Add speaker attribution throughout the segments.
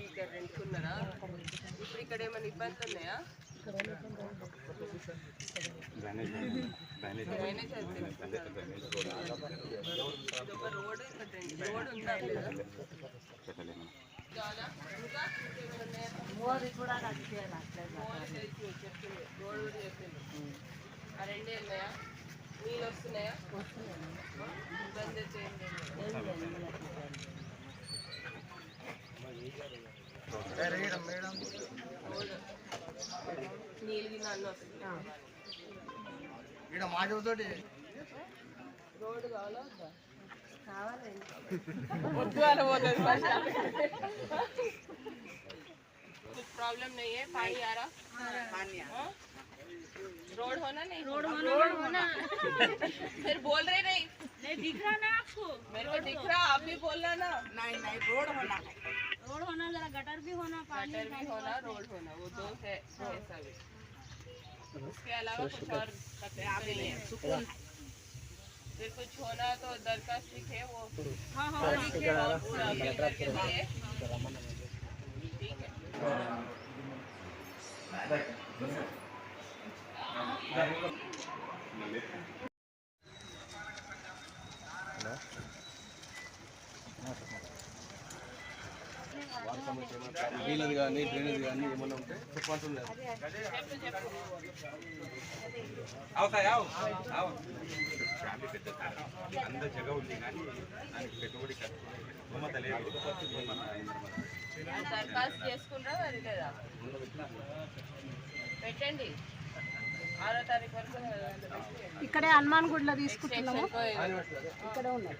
Speaker 1: ఇక్కడ రెండుకున్నారా ఇప్పుడు ఇక్కడ ఏమైనా ఇబ్బందులు ఉన్నాయా డ్రైనేజ్ అయిపోయింది. ఇది ఒక రోడ్ ఇక్కడ రెండు రోడ్ ఉందా లేదా? చాలా ఇంకా? ఇంకేమైనా ఉన్నాయా? మోరీ చేసి చెప్పింది రోడ్ కూడా చెప్పింది ఆ రెండే ఉన్నాయా? నీళ్ళు వస్తున్నాయా? ఇబ్బంది అయితే ఏం లేదు. నీళ్ళు గిన్నె అన్నీ వస్తున్నాయి.
Speaker 2: ఇక్కడ మాటతోటి
Speaker 1: రోడ్ కావాలా వద్దా వద్దు అని పోతుంది कुछ प्रॉब्लम नहीं है पानी आ रहा हाँ? रोड होना नहीं रोड होना रोड होना फिर बोल रहे नहीं
Speaker 3: नहीं दिख रहा ना आपको
Speaker 1: मेरे को दिख रहा आप भी बोल रहा ना
Speaker 2: नहीं नहीं रोड होना है
Speaker 3: रोड होना जरा गटर भी होना पानी
Speaker 1: गटर भी होना रोड होना वो दो है ऐसा भी उसके अलावा कुछ और तकलीफ़ नहीं है सुकून। फिर कुछ होना तो वो
Speaker 3: हाँ हाँ
Speaker 1: लिखे और पूरा बिल करके दिए ठीक है।
Speaker 4: నీళ్ళది కానీ డ్రైనేజ్ కానీ ఏమన్నా ఉంటే చెప్పాల్సి
Speaker 5: అంత జగ ఉంది కానీ దానికి పెట్టుబడి లేదు.
Speaker 1: పెట్టండి.
Speaker 6: ఇక్కడే హనుమాన్ గుడిలో తీసుకుంటున్నాము. ఇక్కడ ఉన్నాయి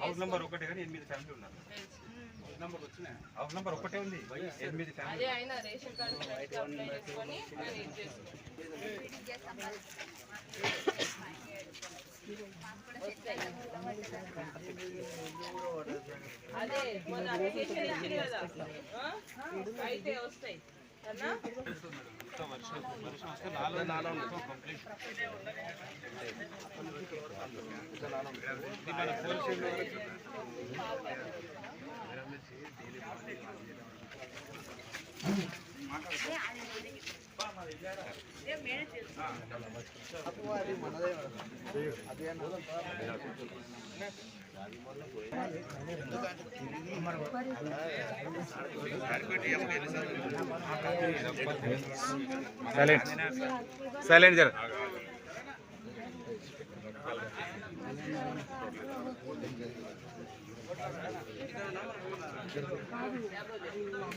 Speaker 5: హౌస్ నెంబర్ ఒకటే కానీ ఎనిమిది ఫ్యామిలీ ఉన్నారు. హౌస్ నెంబర్ వచ్చినాయి హౌస్ నెంబర్ ఒకటే ఉంది. ఎనిమిది ఫ్యామిలీ
Speaker 1: అదే అప్లికేషన్ ఇచ్చింది కదా? అయితే వస్తాయి. అన్నా
Speaker 5: सैलेंट सैलेंट जरा నాలుగు నాలుగు మొత్తం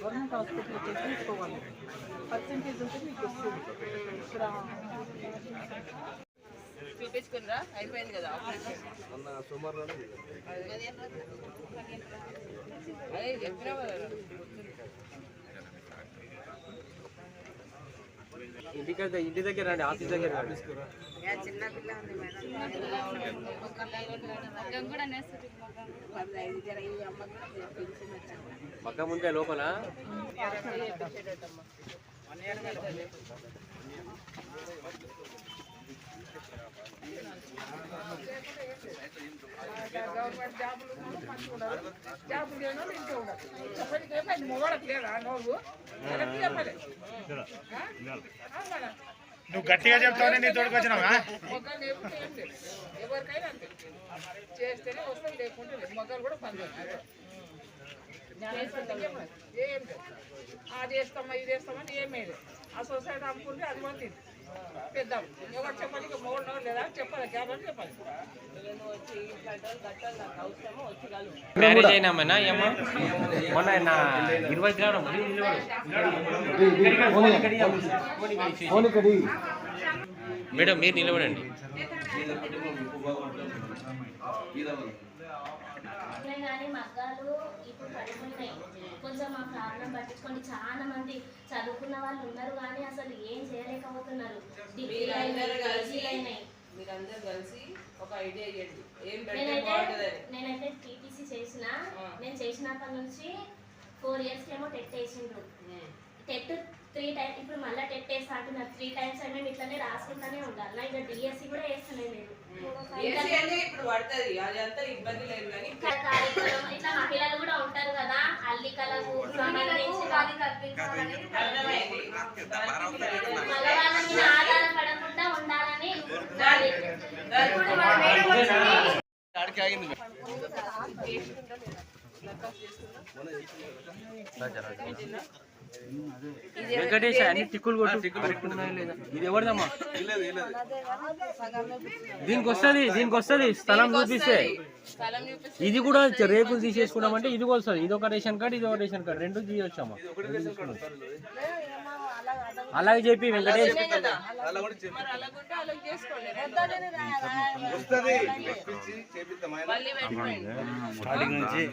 Speaker 6: గవర్నమెంట్ హాస్పిటల్కి తీసుకోవాలి పర్సెంటేజ్ ఉంటే మీకు వస్తుంది ఇక్కడ
Speaker 1: చూపించుకునిరా అయిపోయింది కదా ఆపరేషన్
Speaker 4: సోమవారం
Speaker 1: అదే చెప్పినా కదా
Speaker 4: ఇంటికైతే ఇంటి దగ్గర రండి ఆఫీస్ దగ్గర రండి పక్క ముందే లోపల
Speaker 2: గవర్నమెంట్ జాబులు ఉన్నోళ్ళు మంచిగా ఉన్నారు జాబులు లేని వాళ్ళు ఇంట్లో ఉన్నారు చెప్పడానికి ఏమైంది మొగడకు లేదా నువ్వు కరెక్ట్
Speaker 7: నువ్వు గట్టిగా చెప్తావని నీ తోడుకు వచ్చినావా?
Speaker 2: ఎవరికైనా అంతే చేస్తేనే వస్తుంది లేకుంటే లేదు మొగ్గలు కూడా పని ఏం లేదు. అది వేస్తామా ఇది వేస్తామని ఏమేది ఆ సొసైటీ అమ్ముకుంటే అది కూడా పెద్దాం ఎవరు చెప్పాలి? ఇక మూడు లేదా? చెప్పాలి. చెప్పాలి.
Speaker 1: నువ్వు వచ్చి ఇట్లాంటి వాళ్ళు కట్టాలి నాకు అవసరమో వచ్చి కలువు
Speaker 8: మ్యారేజ్ అయినామన్నా ఏమో? మొన్న నా ఇరవై గ్రాములు మేడం మీరు నిలబడండి.
Speaker 3: కానీ మగ్గాలు ఇప్పుడు పడిపోయినాయి.
Speaker 9: కొంచెం మా ప్రాబ్లం పట్టించుకోండి. చాలా మంది చదువుకున్న వాళ్ళు ఉన్నారు కానీ అసలు ఏం చేయలేకపోతున్నారు.
Speaker 1: మీరందరూ కలిసి ఒక ఐడియా ఇవ్వండి. ఏం
Speaker 9: నేనైతే టీటీసీ చేసిన.
Speaker 1: ఆ.
Speaker 9: నేను చేసినప్పటి నుంచి ఫోర్ ఇయర్స్ ఏమో టెట్ వేసిండ్రు
Speaker 1: ఉమ్.
Speaker 9: టెట్ త్రీ టైమ్స్ ఇప్పుడు మళ్ళీ టెట్ వేస్తా అంటున్నారు త్రీ టైమ్స్ అయినా ఇట్లనే రాసుకుంటానే ఉండాలి. నా ఇక డిఎస్సి కూడా వేస్తలే నేను.
Speaker 1: అంటే ఇప్పుడు పడుతుంది. అది అంతా ఇబ్బంది లేదు కానీ
Speaker 9: ఇక్కడ కార్యక్రమం ఇట్లా మహిళలు కూడా ఉంటారు కదా అల్లికలకు మగవాళ్ళ మీద ఆధారపడకుండా ఉండాలని
Speaker 4: ఆగింది.
Speaker 8: వెంకటేష్ అన్ని టిక్కులు కొట్టు? ఇది ఎవరిదమ్మా? దీనికి వస్తుంది దీనికి వస్తుంది స్థలం చూపిస్తే. ఇది కూడా రేకులు తీసేసుకున్నామంటే ఇది కూడా వస్తుంది ఇది ఒక రేషన్ కార్డు ఇది ఒక రేషన్ కార్డు. రెండు తీయొచ్చమ్మా. అలాగే చెప్పి వెంకటేష్.
Speaker 7: నుంచి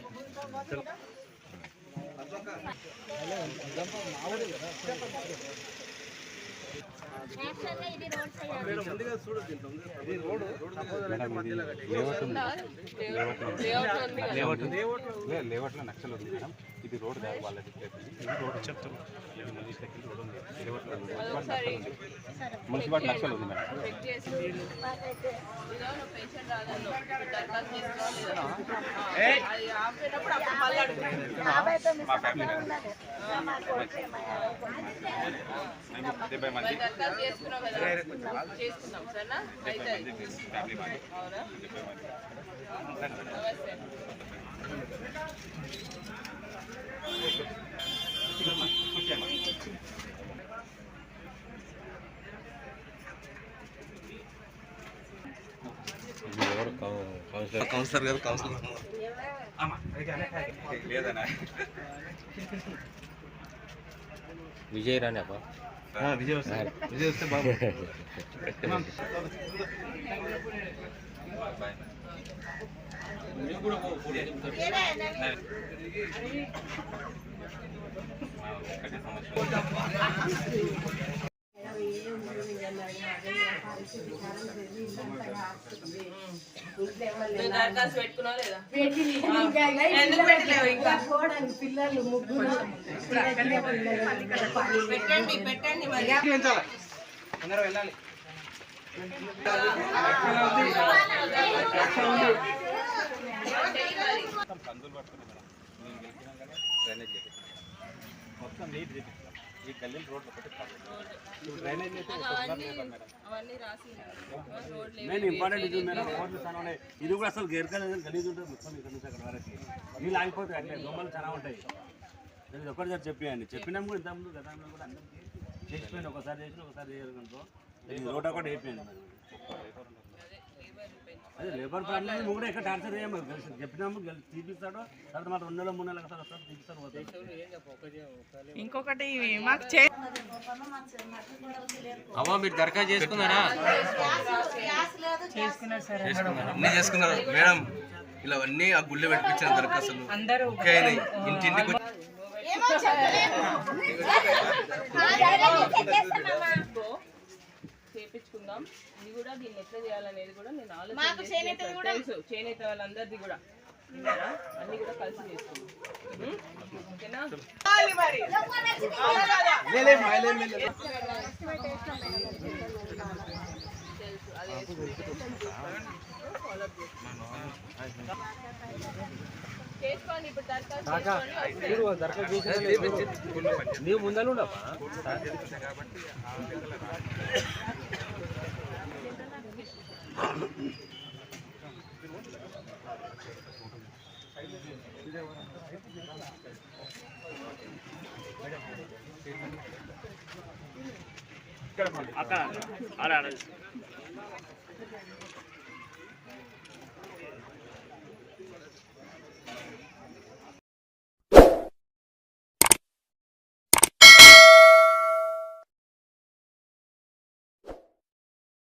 Speaker 1: కదా.
Speaker 5: లేవట్లో నక్షలు ఉంది మేడం ఇది రోడ్ కాదు వాళ్ళది ఇది రోడ్ చెప్తాం మున్సిపాలిటీ నక్షలు ఉంది మేడం మా ఫ్యామిలీ డెబ్బై మంది.
Speaker 4: కౌన్సిలర్? గారు కౌన్సిలర్
Speaker 5: లేదన్నా.
Speaker 8: విజయ్ రాని అబ్బా.
Speaker 4: విజయ్ వస్తే విజయ్ వస్తే బాబు
Speaker 5: ఒకటి సంవత్సరం
Speaker 1: నువ్వు దరఖాస్తు పెట్టుకున్నావు లేదా ఎందుకు పెట్టలేవు ఇంకా పెట్టండి పెట్టండి మరి
Speaker 5: కందులు మేడం మొత్తం నీట్ చెప్పి ఈ గల్లీల రోడ్లు ఒకటి డ్రైనేజ్
Speaker 10: మెయిన్ ఇంపార్టెంట్ ఇది మేడం రోడ్లు చాలా ఉన్నాయి. ఇది కూడా అసలు గెరకలు గలీజ్ ఉంటుంది మొత్తం ఇక్కడ నుంచి అక్కడ వరకు. నీళ్ళు ఆగిపోతాయి అట్లే దొమ్మలు చాలా ఉంటాయి. నేను ఒకటి సార్ చెప్పాను చెప్పినాం కూడా ఇంతకుముందు గతంలో కూడా అందరికీ చేసిపోయింది. ఒకసారి చేసిన ఒకసారి చేయనుకో రోడ్ ఒకటి అయిపోయింది మరి. అదే లేబర్ ప్రాబ్లం నువ్వు కూడా ఎక్కడ టార్చర్ చేయము చెప్పినాము గెలి- తీపిస్తాడు. తర్వాత మాత్రం రెండు నెలలు మూడు నెలలు ఒకసారి వస్తారు తీపిస్తారు
Speaker 2: ఇంకొకటి మాకు చే
Speaker 8: అమ్మా మీరు దరఖాస్తు చేసుకున్నారా?
Speaker 4: అన్ని చేసుకున్నారు? మేడం ఇలా అన్ని ఆ గుళ్ళో పెట్టించిన దరఖాస్తులు. ఓకే అయినాయి. ఇంటింటికి
Speaker 1: చేపించుకుందాం ఇది కూడా దీన్ని ఎట్లా చేయాలనేది కూడా నేను ఆలోచన. తెలుసు. చేనేత వాళ్ళందరిది కూడా? అన్ని కూడా కలిసి ఉం? ఓకేనా? తెలుసు అది
Speaker 8: దరఖాస్తు నీవు ముందలు ఉండవా
Speaker 10: అక్కడ ఆడ ఆడ